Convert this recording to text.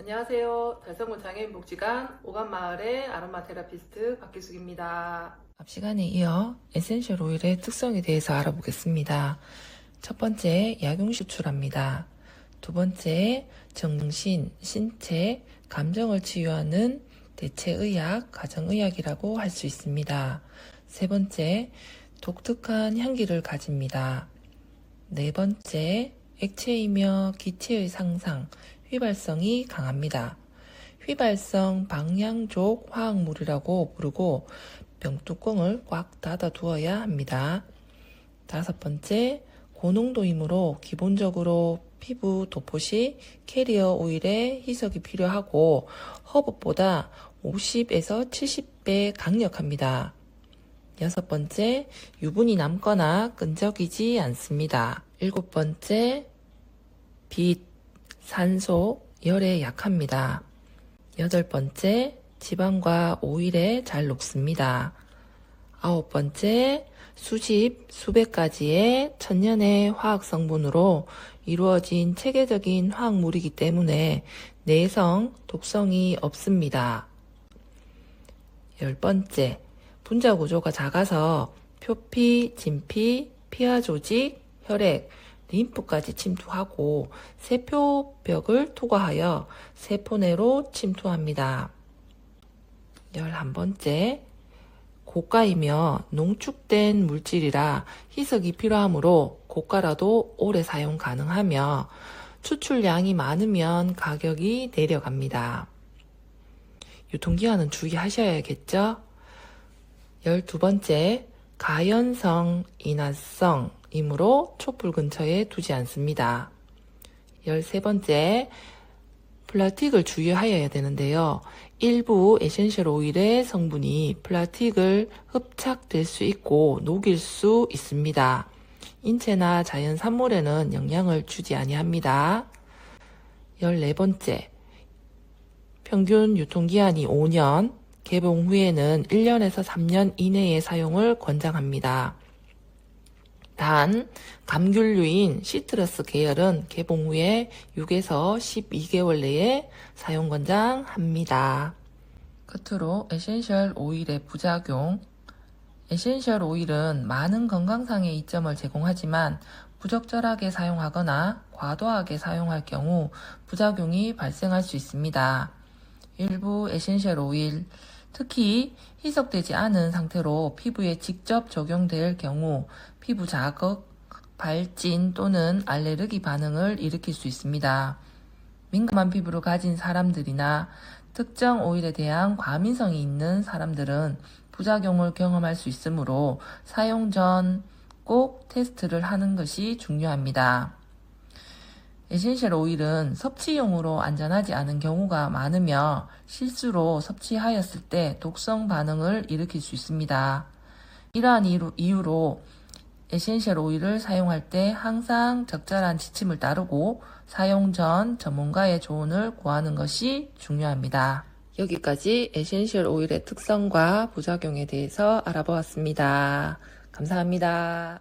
안녕하세요. 달성군 장애인 복지관 오감마을의 아로마 테라피스트 박기숙입니다. 앞 시간에 이어 에센셜 오일의 특성에 대해서 알아보겠습니다. 첫 번째, 약용 수출합니다. 두 번째, 정신, 신체, 감정을 치유하는 대체의학, 가정의학이라고 할 수 있습니다. 세 번째, 독특한 향기를 가집니다. 네 번째, 액체이며 기체의 상상, 휘발성이 강합니다. 휘발성 방향족 화학물이라고 부르고 병뚜껑을 꽉 닫아 두어야 합니다. 다섯 번째, 고농도이므로 기본적으로 피부 도포 시 캐리어 오일의 희석이 필요하고 허브보다 50에서 70배 강력합니다. 여섯 번째, 유분이 남거나 끈적이지 않습니다. 일곱 번째, 빛, 산소, 열에 약합니다. 여덟 번째, 지방과 오일에 잘 녹습니다. 아홉 번째, 수십, 수백 가지의 천년의 화학 성분으로 이루어진 체계적인 화학물이기 때문에 내성, 독성이 없습니다. 열 번째, 분자 구조가 작아서 표피, 진피, 피하 조직, 혈액, 림프까지 침투하고 세포벽을 투과하여 세포 내로 침투합니다. 11번째, 고가이며 농축된 물질이라 희석이 필요하므로 고가라도 오래 사용 가능하며 추출량이 많으면 가격이 내려갑니다. 유통기한은 주의하셔야겠죠? 12번째, 가연성, 인화성 이므로 촛불 근처에 두지 않습니다. 13번째, 플라틱을 주의하여야 되는데요. 일부 에센셜 오일의 성분이 플라틱을 흡착될 수 있고 녹일 수 있습니다. 인체나 자연 산물에는 영향을 주지 아니합니다. 14번째, 평균 유통기한이 5년, 개봉 후에는 1년에서 3년 이내의 사용을 권장합니다. 단, 감귤류인 시트러스 계열은 개봉 후에 6에서 12개월 내에 사용 권장합니다. 끝으로 에센셜 오일의 부작용. 에센셜 오일은 많은 건강상의 이점을 제공하지만 부적절하게 사용하거나 과도하게 사용할 경우 부작용이 발생할 수 있습니다. 일부 에센셜 오일, 특히 희석되지 않은 상태로 피부에 직접 적용될 경우 피부 자극, 발진 또는 알레르기 반응을 일으킬 수 있습니다. 민감한 피부를 가진 사람들이나 특정 오일에 대한 과민성이 있는 사람들은 부작용을 경험할 수 있으므로 사용 전 꼭 테스트를 하는 것이 중요합니다. 에센셜 오일은 섭취용으로 안전하지 않은 경우가 많으며 실수로 섭취하였을 때 독성 반응을 일으킬 수 있습니다. 이러한 이유- 이유로 에센셜 오일을 사용할 때 항상 적절한 지침을 따르고 사용 전 전문가의 조언을 구하는 것이 중요합니다. 여기까지 에센셜 오일의 특성과 부작용에 대해서 알아보았습니다. 감사합니다.